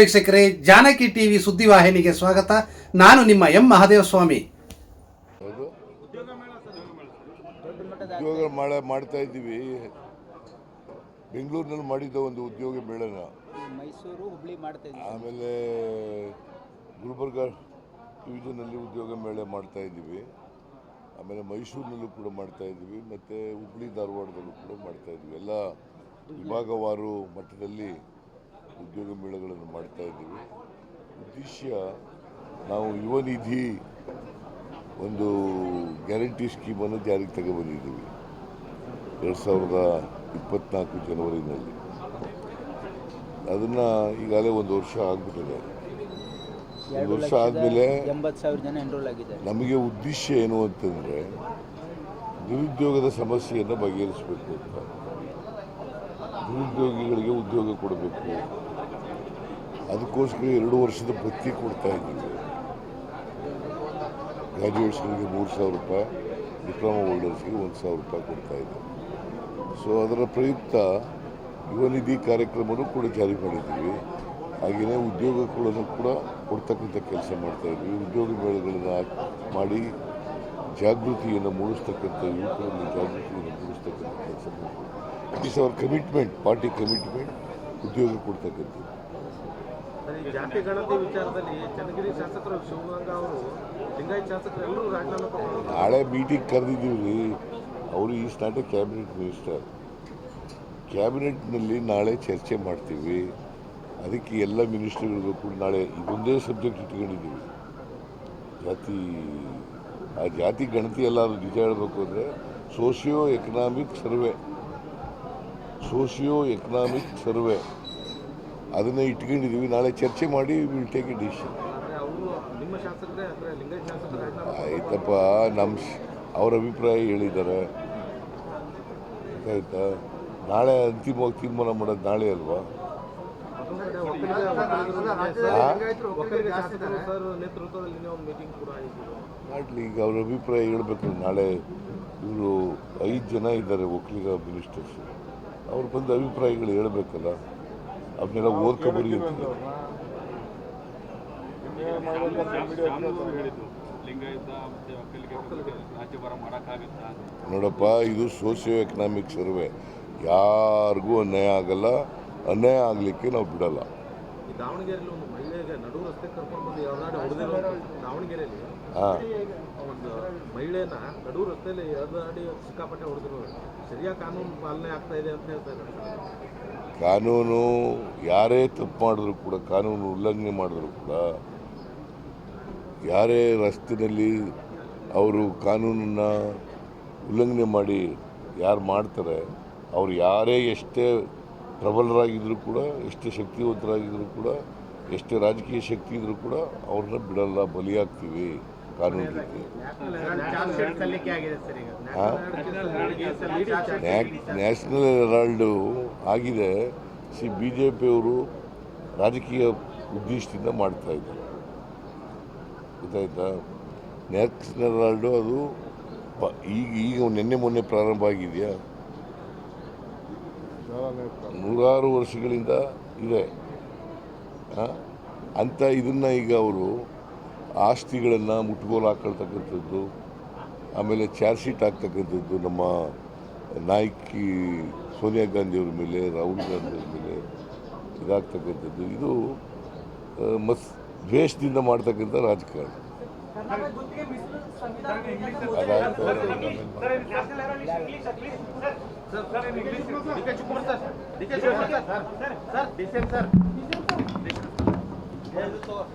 ವೀಕ್ಷಕರೇ ಜಾನಕಿ ಟಿವಿ ಸುದ್ದಿವಾಹಿನಿಗೆ ಸ್ವಾಗತ. ನಾನು ನಿಮ್ಮ ಎಂ ಮಹಾದೇವಸ್ವಾಮಿ. ಸ್ವಾಮಿ ಉದ್ಯೋಗ ಮಾಡ ಮಾಡ್ತಾ ಇದ್ದೀವಿ. ಬೆಂಗಳೂರಿನಲ್ಲಿ ಮಾಡಿದ್ದ ಒಂದು ಉದ್ಯೋಗ ಮೇಳನ. ಮೈಸೂರು ಹುಬ್ಳಿ ಮಾಡ್ತಾ ಇದ್ದೀವಿ. ಆಮೇಲೆ ಗುಲ್ಬರ್ಗ ಡಿವಿಷನಲ್ಲಿ ಉದ್ಯೋಗ ಮೇಳ ಮಾಡ್ತಾ ಇದ್ದೀವಿ. ಆಮೇಲೆ ಮೈಸೂರಿನಲ್ಲೂ ಕೂಡ ಮಾಡ್ತಾ ಇದ್ದೀವಿ. ಮತ್ತು ಹುಬ್ಳಿ ಧಾರವಾಡದಲ್ಲೂ ಕೂಡ ಮಾಡ್ತಾ ಇದ್ದೀವಿ. ಎಲ್ಲ ವಿಭಾಗವಾರು ಮಟ್ಟದಲ್ಲಿ ಉದ್ಯೋಗ ಮೇಳಗಳನ್ನು ಮಾಡ್ತಾ ಇದ್ದೀವಿ. ಉದ್ದೇಶ ನಾವು ಯುವ ನಿಧಿ ಒಂದು ಗ್ಯಾರಂಟಿ ಸ್ಕೀಮನ್ನು ಜಾರಿಗೆ ತಗೊಬಂದಿದ್ದೀವಿ. ಎರಡು ಸಾವಿರದ ಇಪ್ಪತ್ನಾಲ್ಕು ಜನವರಿನಲ್ಲಿ. ಅದನ್ನು ಈಗಾಗಲೇ ಒಂದು ವರ್ಷ ಆಗಿಬಿಟ್ಟಿದೆ. ಒಂದು ವರ್ಷ ಆದಮೇಲೆ ನಮಗೆ ಉದ್ದೇಶ ಏನು ಅಂತಂದರೆ ನಿರುದ್ಯೋಗದ ಸಮಸ್ಯೆಯನ್ನು ಬಗೆಹರಿಸಬೇಕು ಅಂತ. ನಿರುದ್ಯೋಗಿಗಳಿಗೆ ಉದ್ಯೋಗ ಕೊಡಬೇಕು. ಅದಕ್ಕೋಸ್ಕರ ಎರಡು ವರ್ಷದ ಭತ್ತಿ ಕೊಡ್ತಾ ಇದ್ದೀವಿ. ಗ್ರಾಜುಯೇಷನ್ಗೆ ಮೂರು ಸಾವಿರ ರೂಪಾಯಿ ಡಿಪ್ಲೊಮಾ ಹೋಲ್ಡರ್ಸ್ಗೆ ಒಂದು ಸಾವಿರ ರೂಪಾಯಿ ಕೊಡ್ತಾ ಇದ್ದೀವಿ. ಸೊ ಅದರ ಪ್ರಯುಕ್ತ ಯುವನಿಧಿ ಕಾರ್ಯಕ್ರಮನೂ ಕೂಡ ಜಾರಿ ಮಾಡಿದ್ದೀವಿ. ಹಾಗೆಯೇ ಉದ್ಯೋಗಗಳನ್ನು ಕೂಡ ಕೊಡ್ತಕ್ಕಂಥ ಕೆಲಸ ಮಾಡ್ತಾ ಇದ್ವಿ ಉದ್ಯೋಗ ಮೇಳಗಳನ್ನು ಮಾಡಿ ಜಾಗೃತಿಯನ್ನು ಮೂಡಿಸ್ತಕ್ಕಂಥ ಯುವಕರನ್ನು ಜಾಗೃತಿಯನ್ನು ಮೂಡಿಸ್ತಕ್ಕಂಥ ಕೆಲಸ ಮಾಡ್ತೀವಿ. It is our commitment party commitment ಉದ್ಯೋಗ ಕೊಡ್ತಕ್ಕಂಥದ್ದು. ಜಾತಿ, ಗಣತಿ ವಿಚಾರದಲ್ಲಿ ಚನ್ನಗಿರಿ ಶಾಸಕರು ಶಿವಗಂಗಾ ಅವರು ಲಿಂಗಾಯತ್ ಶಾಸಕರು ಎಲ್ಲರೂ ರಾಜೀನಾಮೆ ನಾಳೆ ಮೀಟಿಂಗ್ ಕರೆದಿದ್ದೀವಿ. ರೀ ಅವರು ಈ ನಾಟ್ ಕ್ಯಾಬಿನೆಟ್ ಮಿನಿಸ್ಟರ್ ಕ್ಯಾಬಿನೆಟ್ನಲ್ಲಿ ನಾಳೆ ಚರ್ಚೆ ಮಾಡ್ತೀವಿ. ಅದಕ್ಕೆ ಎಲ್ಲ ಮಿನಿಸ್ಟರ್ಗಳಿಗೂ ಕೂಡ ನಾಳೆ ಇದೊಂದೇ ಸಬ್ಜೆಕ್ಟ್ ಇಟ್ಕೊಂಡಿದ್ದೀವಿ. ಜಾತಿ, ಆ ಜಾತಿ, ಗಣತಿ ಎಲ್ಲ ನಿಜ ಹೇಳಬೇಕು ಅಂದರೆ socio economic survey socio economic survey ಅದನ್ನು ಇಟ್ಕೊಂಡಿದ್ದೀವಿ ನಾಳೆ ಚರ್ಚೆ ಮಾಡಿ ವಿಲ್ ಟೇಕ್ ಎ ಡಿಸಿಷನ್ ಆಯ್ತಪ್ಪ ನಮ್ಮ ಅವರ ಅವ್ರ ಅಭಿಪ್ರಾಯ ಹೇಳಿದ್ದಾರೆ. ಆಯ್ತಾ? ನಾಳೆ ಅಂತಿಮವಾಗಿ ತೀರ್ಮಾನ ಮಾಡೋದು ನಾಳೆ ಅಲ್ವಾ? ಮಾಡಲಿ ಈಗ ಅವ್ರ ಅಭಿಪ್ರಾಯ ಹೇಳ್ಬೇಕು. ನಾಳೆ ಇವರು ಐದು ಜನ ಇದ್ದಾರೆ ಒಕ್ಕಲಿಗ ಮಿನಿಸ್ಟರ್ಸ್ ಅವ್ರು ಬಂದು ಅಭಿಪ್ರಾಯಗಳು ಹೇಳ್ಬೇಕಲ್ಲ. ಅವನ್ನೆಲ್ಲ ರಾಜ್ಯಭಾರ ಮಾಡೋಕ್ಕಾಗತ್ತಾ ನೋಡಪ್ಪ, ಇದು ಸೋಷಿಯೋ ಎಕನಾಮಿಕ್ ಸರ್ವೆ ಯಾರಿಗೂ ಅನ್ಯಾಯ ಆಗಲ್ಲ. ಅನ್ಯಾಯ ಆಗಲಿಕ್ಕೆ ನಾವು ಬಿಡಲ್ಲ. ಹಾಂ. ಒಂದು ಮಹಿಳೆನ ನಡು ರಸ್ತೆಯಲ್ಲಿ ಎಳೆದಾಡಿ ಸಿಕ್ಕಾಪಟ್ಟೆ ಹೊಡೆದಿರೋ. ಸರಿಯಾಗಿ ಕಾನೂನು ಪಾಲನೆ ಆಗ್ತಾ ಇದೆ ಅಂತ ಹೇಳ್ತಾ ಇದ್ದಾರೆ. ಕಾನೂನು ಯಾರೇ ತಪ್ಪು ಮಾಡಿದ್ರು ಕೂಡ ಕಾನೂನು ಉಲ್ಲಂಘನೆ ಮಾಡಿದ್ರು ಕೂಡ ಯಾರೇ ರಸ್ತೆಯಲ್ಲಿ ಅವರು ಕಾನೂನನ್ನು ಉಲ್ಲಂಘನೆ ಮಾಡಿ ಯಾರು ಮಾಡ್ತಾರೆ ಅವ್ರು ಯಾರೇ ಎಷ್ಟೇ ಪ್ರಬಲರಾಗಿದ್ದರೂ ಕೂಡ ಎಷ್ಟೇ ಶಕ್ತಿವಂತರಾಗಿದ್ದರೂ ಕೂಡ ಎಷ್ಟೇ ರಾಜಕೀಯ ಶಕ್ತಿ ಇದ್ದರೂ ಕೂಡ ಅವ್ರನ್ನ ಬಿಡಲ್ಲ ಬಲಿಯಾಗ್ತೀವಿ ಕಾನೂನು ರೀತಿ ನ್ಯಾಷನಲ್ ಹೆರಾಲ್ಡು ಆಗಿದೆ. ಸಿ ಬಿ ಜೆ ಪಿಯವರು ರಾಜಕೀಯ ಉದ್ದೇಶದಿಂದ ಮಾಡ್ತಾ ಇದ್ದಾರೆ. ಗೊತ್ತಾಯ್ತಾ? ನ್ಯಾಷನಲ್ ಹೆರಾಲ್ಡು ಅದು ಈಗ ಈಗ ನಿನ್ನೆ ಮೊನ್ನೆ ಪ್ರಾರಂಭ ಆಗಿದೆಯಾ? ನೂರಾರು ವರ್ಷಗಳಿಂದ ಇದೆ? ಅಂತ ಇದನ್ನು ಈಗ ಅವರು ಆಸ್ತಿಗಳನ್ನು ಮುಟ್ಗೋಲು ಹಾಕೊಳ್ತಕ್ಕಂಥದ್ದು ಆಮೇಲೆ ಚಾರ್ಜ್ ಶೀಟ್ ಹಾಕ್ತಕ್ಕಂಥದ್ದು ನಮ್ಮ ನಾಯಕಿ ಸೋನಿಯಾ ಗಾಂಧಿಯವ್ರ ಮೇಲೆ ರಾಹುಲ್ ಗಾಂಧಿಯವ್ರ ಮೇಲೆ ಇದಾಗ್ತಕ್ಕಂಥದ್ದು ಇದು ಮತ್ ದ್ವೇಷದಿಂದ ಮಾಡ್ತಕ್ಕಂಥ ರಾಜಕಾರಣ 没有就说